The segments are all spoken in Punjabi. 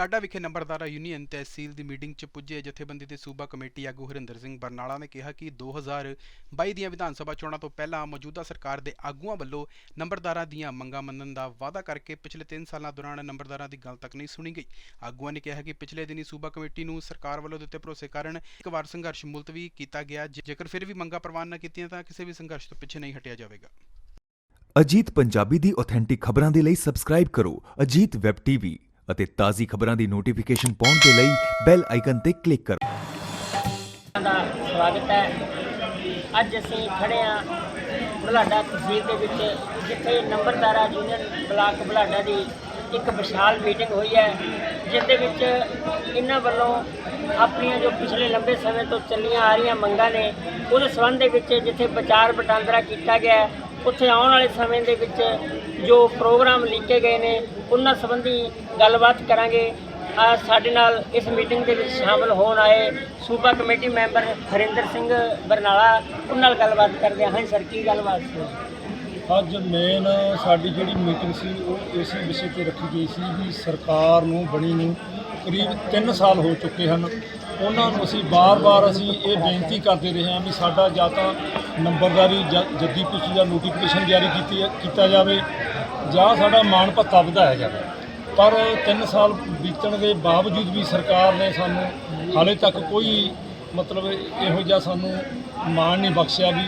ਬਲਡਾਡਾ ਵਿਖੇ ਨੰਬਰਦਾਰਾ ਯੂਨੀਅਨ ਤਹਿਸੀਲ ਦੀ ਮੀਟਿੰਗ 'ਚ ਪੁੱਜੇ ਜਥੇਬੰਦੀ ਦੇ ਸੂਬਾ ਕਮੇਟੀ ਆਗੂ ਹਰਿੰਦਰ ਸਿੰਘ ਬਰਨਾਲਾ ਨੇ ਕਿਹਾ ਕਿ 2022 ਦੀਆਂ ਵਿਧਾਨ ਸਭਾ ਚੋਣਾਂ ਤੋਂ ਪਹਿਲਾਂ ਮੌਜੂਦਾ ਸਰਕਾਰ ਦੇ ਆਗੂਆਂ ਵੱਲੋਂ ਨੰਬਰਦਾਰਾਂ ਦੀਆਂ ਮੰਗਾਂ ਮੰਨਣ ਦਾ ਵਾਅਦਾ ਕਰਕੇ ਪਿਛਲੇ 3 ਸਾਲਾਂ ਦੌਰਾਨ ਨੰਬਰਦਾਰਾਂ ਦੀ ਗੱਲ ਤੱਕ ਨਹੀਂ ਸੁਣੀ ਗਈ। ਆਗੂਆਂ ਨੇ ਕਿਹਾ ਕਿ ਪਿਛਲੇ ਦਿਨੀ ਸੂਬਾ ਕਮੇਟੀ ਨੂੰ ਸਰਕਾਰ ਵੱਲੋਂ ਦਿੱਤੇ ਭਰੋਸੇ ਕਾਰਨ ਇੱਕ ਵਾਰ ਸੰਘਰਸ਼ ਮੁਲਤਵੀ ਕੀਤਾ ਗਿਆ। ਜੇ- ਜੇਕਰ ਫਿਰ ਵੀ ਮੰਗਾਂ ਪ੍ਰਵਾਨ ਨਾ ਕੀਤੀਆਂ ਤਾਂ ਕਿਸੇ ਵੀ ਸੰਘਰਸ਼ ਤੋਂ ਪਿੱਛੇ ਨਹੀਂ ਹਟਿਆ ਜਾਵੇਗਾ। ਅਜੀਤ ਪੰਜਾਬੀ ਦੀ ਆਥੈਂਟਿਕ ਖਬਰਾਂ ਦੇ ਲਈ ਸਬਸਕ੍ਰਾਈਬ ਕਰੋ। ਅਜੀਤ ਵੈਬ ਟੀਵੀ ਅਤੇ ਤਾਜ਼ੀ ਖਬਰਾਂ ਦੀ ਨੋਟੀਫਿਕੇਸ਼ਨ ਪਾਉਣ ਦੇ ਲਈ ਬੈਲ ਆਈਕਨ ਤੇ ਕਲਿੱਕ ਕਰੋ। ਦਾ ਸਵਾਗਤ ਹੈ। ਅੱਜ ਅਸੀਂ ਖੜੇ ਹਾਂ ਬੁਲਾਡਾ ਤਹਿਸੀਲ ਦੇ ਵਿੱਚ, ਜਿੱਥੇ ਨੰਬਰਦਾਰਾ ਯੂਨੀਅਨ ਬਲਾਕ ਬੁਲਾਡਾ ਦੀ ਇੱਕ ਵਿਸ਼ਾਲ ਮੀਟਿੰਗ ਹੋਈ ਹੈ ਜਿਸ ਦੇ ਵਿੱਚ ਇਹਨਾਂ ਵੱਲੋਂ ਆਪਣੀਆਂ ਜੋ ਪਿਛਲੇ ਲੰਬੇ ਸਮੇਂ ਤੋਂ ਚੱਲੀਆਂ ਆ ਰਹੀਆਂ ਮੰਗਾਂ ਨੇ ਉਹਦੇ ਸੰਬੰਧ ਦੇ ਵਿੱਚ ਜਿੱਥੇ ਵਿਚਾਰ ਵਟਾਂਦਰਾ ਕੀਤਾ ਗਿਆ ਉੱਥੇ ਆਉਣ ਵਾਲੇ ਸਮੇਂ ਦੇ ਵਿੱਚ ਜੋ ਪ੍ਰੋਗਰਾਮ ਲਿਖੇ ਗਏ ਨੇ, ਉਹਨਾਂ ਸੰਬੰਧੀ ਗੱਲਬਾਤ ਕਰਾਂਗੇ। ਆ ਸਾਡੇ ਨਾਲ ਇਸ ਮੀਟਿੰਗ ਦੇ ਵਿੱਚ ਸ਼ਾਮਲ ਹੋਣ ਆਏ ਸੂਬਾ ਕਮੇਟੀ ਮੈਂਬਰ ਹਰਿੰਦਰ ਸਿੰਘ ਬਰਨਾਲਾ, ਉਹਨਾਂ ਨਾਲ ਗੱਲਬਾਤ ਕਰਦੇ ਹਾਂ। ਹਾਂ ਸਰ, ਕੀ ਗੱਲਬਾਤ ਸੀ? ਅੱਜ ਮੇਨ ਸਾਡੀ ਜਿਹੜੀ ਮੀਟਿੰਗ ਸੀ, ਉਹ ਇਸੇ ਵਿਸ਼ੇ ਤੇ ਰੱਖੀ ਗਈ ਸੀ ਵੀ ਸਰਕਾਰ ਨੂੰ, ਬਣੀ ਨੂੰ ਕਰੀਬ 3 ਸਾਲ ਹੋ ਚੁੱਕੇ ਹਨ। ਉਹਨਾਂ ਨੂੰ ਅਸੀਂ ਬਾਰ-ਬਾਰ ਅਸੀਂ ਇਹ ਬੇਨਤੀ ਕਰਦੇ ਰਹੇ ਹਾਂ ਵੀ ਸਾਡਾ ਜਾਂ ਤਾਂ ਨੰਬਰਦਾਰੀ ਜ- ਜੱਦੀ ਪੁਸ਼ਤੀ ਦਾ ਨੋਟੀਫਿਕੇਸ਼ਨ ਜਾਰੀ ਕੀਤੀ ਕੀਤਾ ਜਾਵੇ ਜਾਂ ਸਾਡਾ ਮਾਣ ਭੱਤਾ ਵਧਾਇਆ ਜਾਵੇ। ਪਰ 3 ਸਾਲ ਬੀਤਣ ਦੇ ਬਾਵਜੂਦ ਵੀ ਸਰਕਾਰ ਨੇ ਸਾਨੂੰ ਹਾਲੇ ਤੱਕ ਕੋਈ ਮਤਲਬ ਇਹੋ ਜਿਹਾ ਸਾਨੂੰ ਮਾਣ ਨਹੀਂ ਬਖਸ਼ਿਆ ਵੀ,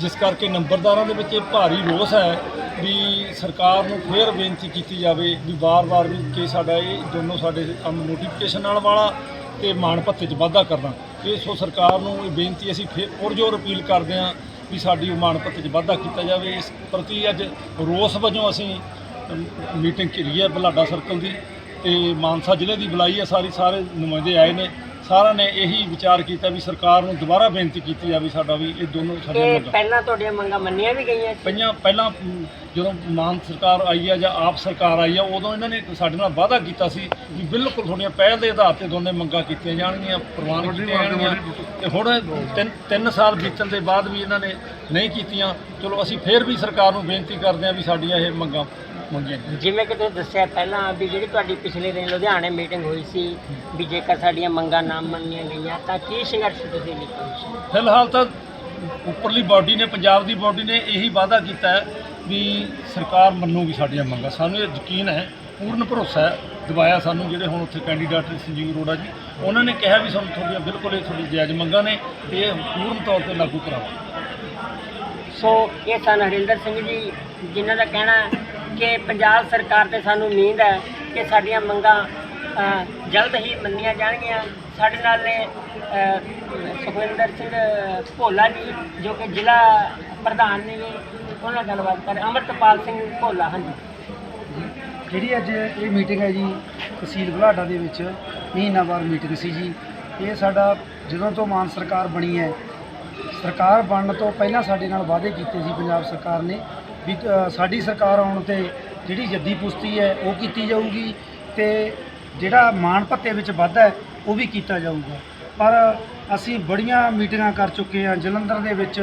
ਜਿਸ ਕਰਕੇ ਨੰਬਰਦਾਰਾਂ ਦੇ ਵਿੱਚ ਇਹ ਭਾਰੀ ਰੋਸ ਹੈ ਵੀ ਸਰਕਾਰ ਨੂੰ ਫੇਰ ਬੇਨਤੀ ਕੀਤੀ ਜਾਵੇ ਵੀ ਵਾਰ-ਵਾਰ ਵੀ ਕਿ ਸਾਡਾ ਇਹ ਦੋਨੋਂ ਸਾਡੇ ਕੰਮ ਨੋਟੀਫਿਕੇਸ਼ਨ ਨਾਲ ਵਾਲਾ ਤੇ ਮਾਣ ਭੱਤੇ 'ਚ ਵਾਧਾ ਕਰਨਾ। ਇਹ ਸੋ ਸਰਕਾਰ ਨੂੰ ਇਹ ਬੇਨਤੀ ਅਸੀਂ ਫੇਰ ਪੁਰਜੋਰ ਅਪੀਲ ਕਰਦੇ ਹਾਂ ਵੀ ਸਾਡੀ ਉਹ ਮਾਣ ਭੱਤੇ 'ਚ ਵਾਧਾ ਕੀਤਾ ਜਾਵੇ। ਇਸ ਪ੍ਰਤੀ ਅੱਜ ਰੋਸ ਵਜੋਂ ਅਸੀਂ ਮੀਟਿੰਗ ਘਿਰੀ ਹੈ ਬਲਾਡਾ ਸਰਕਲ ਦੀ ਤੇ ਮਾਨਸਾ ਜ਼ਿਲ੍ਹੇ ਦੀ ਬੁਲਾਈ ਹੈ, ਸਾਰੀ ਸਾਰੇ ਨੁਮਾਇੰਦੇ ਆਏ ਨੇ। ਸਾਰਿਆਂ ਨੇ ਇਹੀ ਵਿਚਾਰ ਕੀਤਾ ਵੀ ਸਰਕਾਰ ਨੂੰ ਦੁਬਾਰਾ ਬੇਨਤੀ ਕੀਤੀ ਜਾਵੇ ਸਾਡਾ ਵੀ ਇਹ ਦੋਨੋਂ ਸਾਡੀਆਂ ਮੰਗਾਂ। ਪਹਿਲਾਂ ਤੁਹਾਡੀਆਂ ਮੰਗਾਂ ਮੰਨੀਆਂ ਵੀ ਗਈਆਂ ਸੀ? ਪਈਆਂ ਪਹਿਲਾਂ ਅਮ, ਜਦੋਂ ਮਾਨ ਸਰਕਾਰ ਆਈ ਹੈ ਜਾਂ ਆਪ ਸਰਕਾਰ ਆਈ ਹੈ ਉਦੋਂ ਇਹਨਾਂ ਨੇ ਸਾਡੇ ਨਾਲ ਵਾਅਦਾ ਕੀਤਾ ਸੀ ਵੀ ਬਿਲਕੁਲ ਤੁਹਾਡੀਆਂ ਪਹਿਲ ਦੇ ਆਧਾਰ ਤੇ ਦੋਨੇ ਮੰਗਾਂ ਕੀਤੀਆਂ ਜਾਣਗੀਆਂ ਪ੍ਰਵਾਨ ਕੀਤੀਆਂ ਜਾਣਗੀਆਂ। ਤੇ ਹੁਣ ਤਿੰਨ ਤਿੰਨ ਸਾਲ ਬੀਤਣ ਦੇ ਬਾਅਦ ਵੀ ਇਹਨਾਂ ਨੇ ਨਹੀਂ ਕੀਤੀਆਂ। ਚਲੋ ਅਸੀਂ ਫੇਰ ਵੀ ਸਰਕਾਰ ਨੂੰ ਬੇਨਤੀ ਕਰਦੇ ਹਾਂ ਵੀ ਸਾਡੀਆਂ ਇਹ ਮੰਗਾਂ ਮੰਗੀਆਂ। ਜਿਵੇਂ ਕਿ ਤੁਸੀਂ ਦੱਸਿਆ ਪਹਿਲਾਂ ਵੀ ਜਿਹੜੀ ਤੁਹਾਡੀ ਪਿਛਲੇ ਦਿਨ ਲੁਧਿਆਣੇ ਮੀਟਿੰਗ ਹੋਈ ਸੀ ਵੀ ਜੇਕਰ ਸਾਡੀਆਂ ਮੰਗਾਂ ਨਾ ਮੰਨੀਆਂ ਗਈਆਂ ਤਾਂ ਕੀ ਸੰਘਰਸ਼ ਤੁਸੀਂ ਲਿਖੋ ਫਿਲਹਾਲ ਤਾਂ ਉੱਪਰਲੀ ਬਾਡੀ ਨੇ ਪੰਜਾਬ ਦੀ ਬਾਡੀ ਨੇ ਇਹੀ ਵਾਅਦਾ ਕੀਤਾ ਹੈ ਵੀ ਸਰਕਾਰ ਮੰਨੂਗੀ ਸਾਡੀਆਂ ਮੰਗਾਂ। ਸਾਨੂੰ ਇਹ ਯਕੀਨ ਹੈ ਪੂਰਨ ਭਰੋਸਾ ਹੈ ਦਿਵਾਇਆ ਸਾਨੂੰ ਜਿਹੜੇ ਹੁਣ ਉੱਥੇ ਕੈਂਡੀਡੇਟ ਸੰਜੀਵ ਅਰੋੜਾ ਜੀ ਉਹਨਾਂ ਨੇ ਕਿਹਾ ਵੀ ਸਾਨੂੰ ਤੁਹਾਡੀਆਂ ਬਿਲਕੁਲ ਇਹ ਤੁਹਾਡੀ ਜਾਇਜ਼ ਮੰਗਾਂ ਨੇ ਇਹ ਪੂਰਨ ਤੌਰ ਤੇ ਲਾਗੂ ਕਰਾਵਾਂਗੇ। ਸੋ ਇਹ ਸਨ ਹਰਿੰਦਰ ਸਿੰਘ ਜੀ ਜਿਨ੍ਹਾਂ ਦਾ ਕਹਿਣਾ ਕਿ ਪੰਜਾਬ ਸਰਕਾਰ ਤੇ ਸਾਨੂੰ ਉਮੀਦ ਹੈ ਕਿ ਸਾਡੀਆਂ ਮੰਗਾਂ ਜਲਦ ਹੀ ਮੰਨੀਆਂ ਜਾਣਗੀਆਂ। ਸਾਡੇ ਨਾਲ ਨੇ ਸੁਖਵਿੰਦਰ ਸਿੰਘ ਭੋਲਾ ਜੀ, ਜੋ ਕਿ ਜ਼ਿਲ੍ਹਾ ਪ੍ਰਧਾਨ ਨੇ ਉਹਨਾਂ ਨਾਲ ਗੱਲਬਾਤ ਕਰ ਅਮਰਤਪਾਲ ਸਿੰਘ ਭੋਲਾ, ਹਾਂਜੀ। ਜਿਹੜੀ ਅੱਜ ਇਹ ਮੀਟਿੰਗ ਹੈ ਜੀ, ਤਹਿਸੀਲ ਬੁਲਾਡਾ ਦੇ ਵਿੱਚ, ਮਹੀਨਾਵਾਰ ਮੀਟਿੰਗ ਸੀ ਜੀ। ਇਹ ਸਾਡਾ ਜਦੋਂ ਤੋਂ ਮਾਨ ਸਰਕਾਰ ਬਣੀ ਹੈ, ਸਰਕਾਰ ਬਣਨ ਤੋਂ ਪਹਿਲਾਂ ਸਾਡੇ ਨਾਲ ਵਾਅਦੇ ਕੀਤੇ ਸੀ, ਪੰਜਾਬ ਸਰਕਾਰ ਨੇ। ਵੀ ਸਾਡੀ ਸਰਕਾਰ ਆਉਣ ਤੇ ਜਿਹੜੀ ਜੱਦੀ ਪੁਸ਼ਤੀ ਹੈ, ਉਹ ਕੀਤੀ ਜਾਊਗੀ ਤੇ ਜਿਹੜਾ ਮਾਣ ਭੱਤੇ ਵਿੱਚ ਵਾਧਾ ਹੈ, ਉਹ ਵੀ ਕੀਤਾ ਜਾਊਗਾ। ਪਰ ਅਸੀਂ ਬੜੀਆਂ ਮੀਟਿੰਗਾਂ ਕਰ ਚੁੱਕੇ ਹਾਂ, ਜਲੰਧਰ ਦੇ ਵਿੱਚ,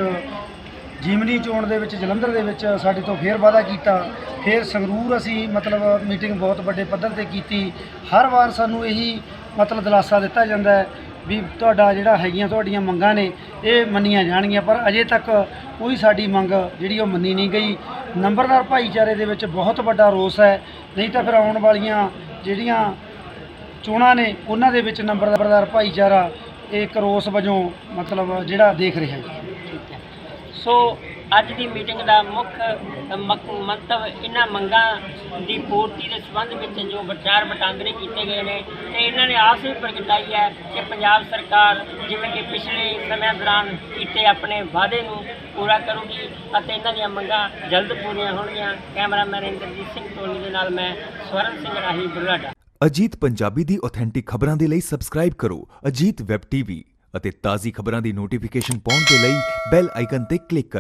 ਜਿਮਨੀ ਚੋਣ ਦੇ ਵਿੱਚ, ਜਲੰਧਰ ਦੇ ਵਿੱਚ ਸਾਡੇ ਤੋਂ ਫੇਰ ਵਾਅਦਾ ਕੀਤਾ। ਫੇਰ ਸੰਗਰੂਰ ਅਸੀਂ ਮਤਲਬ ਮੀਟਿੰਗ ਬਹੁਤ ਵੱਡੇ ਪੱਧਰ ਤੇ ਕੀਤੀ। ਹਰ ਵਾਰ ਸਾਨੂੰ ਇਹੀ ਮਤਲਬ ਦਿਲਾਸਾ ਦਿੱਤਾ ਜਾਂਦਾ ਹੈ ਵੀ ਤੁਹਾਡਾ ਜਿਹੜਾ ਹੈਗੀਆਂ ਤੁਹਾਡੀਆਂ ਮੰਗਾਂ ਨੇ, ਇਹ ਮੰਨੀਆਂ ਜਾਣਗੀਆਂ, ਪਰ ਅਜੇ ਤੱਕ ਕੋਈ ਸਾਡੀ ਮੰਗ ਜਿਹੜੀ ਉਹ ਮੰਨੀ ਨਹੀਂ ਗਈ। ਨੰਬਰਦਾਰ ਭਾਈਚਾਰੇ ਦੇ ਵਿੱਚ ਬਹੁਤ ਵੱਡਾ ਰੋਸ ਹੈ, ਨਹੀਂ ਤਾਂ ਫਿਰ ਆਉਣ ਵਾਲੀਆਂ ਜਿਹੜੀਆਂ ਚੋਣਾਂ ਨੇ, ਉਹਨਾਂ ਦੇ ਵਿੱਚ ਨੰਬਰਦਾਰ ਭਾਈਚਾਰਾ ਇਹ ਇੱਕ ਰੋਸ ਵਜੋਂ ਮਤਲਬ ਜਿਹੜਾ ਦੇਖ ਰਿਹਾ ਹੈ। ਸੋ ਅੱਜ ਦੀ ਮੀਟਿੰਗ ਦਾ ਮੁੱਖ ਮੰਤਵ ਇਹਨਾਂ ਮੰਗਾਂ ਦੀ ਪੂਰਤੀ ਦੇ ਸੰਬੰਧ ਵਿੱਚ ਜੋ ਵਿਚਾਰ ਵਟਾਂਦਰੇ ਕੀਤੇ ਗਏ ਨੇ ਤੇ ਇਹਨਾਂ ਨੇ ਆਸ ਵੀ ਪ੍ਰਗਟਾਈ ਹੈ ਕਿ ਪੰਜਾਬ ਸਰਕਾਰ ਜਿਵੇਂ ਕਿ ਪਿਛਲੇ ਸਮਿਆਂ ਦੌਰਾਨ ਕੀਤੇ ਆਪਣੇ ਵਾਅਦੇ ਨੂੰ ਪੂਰਾ ਕਰੂਗੀ ਅਤੇ ਇਹਨਾਂ ਦੀਆਂ ਮੰਗਾਂ ਜਲਦ ਪੂਰੀਆਂ ਹੋਣਗੀਆਂ। ਕੈਮਰਾਮੈਨ ਇੰਦਰਜੀਤ ਸਿੰਘ ਟੋਨੀ ਦੇ ਨਾਲ ਮੈਂ ਸਵਰਨ ਸਿੰਘ ਰਾਹੀ ਬੁਲਾਡਾ ਅਜੀਤ ਪੰਜਾਬੀ ਦੀ ਆਥੈਂਟਿਕ ਖਬਰਾਂ ਦੇ ਲਈ ਸਬਸਕ੍ਰਾਈਬ ਕਰੋ ਅਜੀਤ ਵੈਬ ਟੀਵੀ ਅਤੇ ਤਾਜ਼ੀ ਖਬਰਾਂ ਦੀ ਨੋਟੀਫਿਕੇਸ਼ਨ ਪਾਉਣ ਦੇ ਲਈ ਬੈਲ ਆਈਕਨ ਤੇ ਕਲਿੱਕ ਕਰੋ।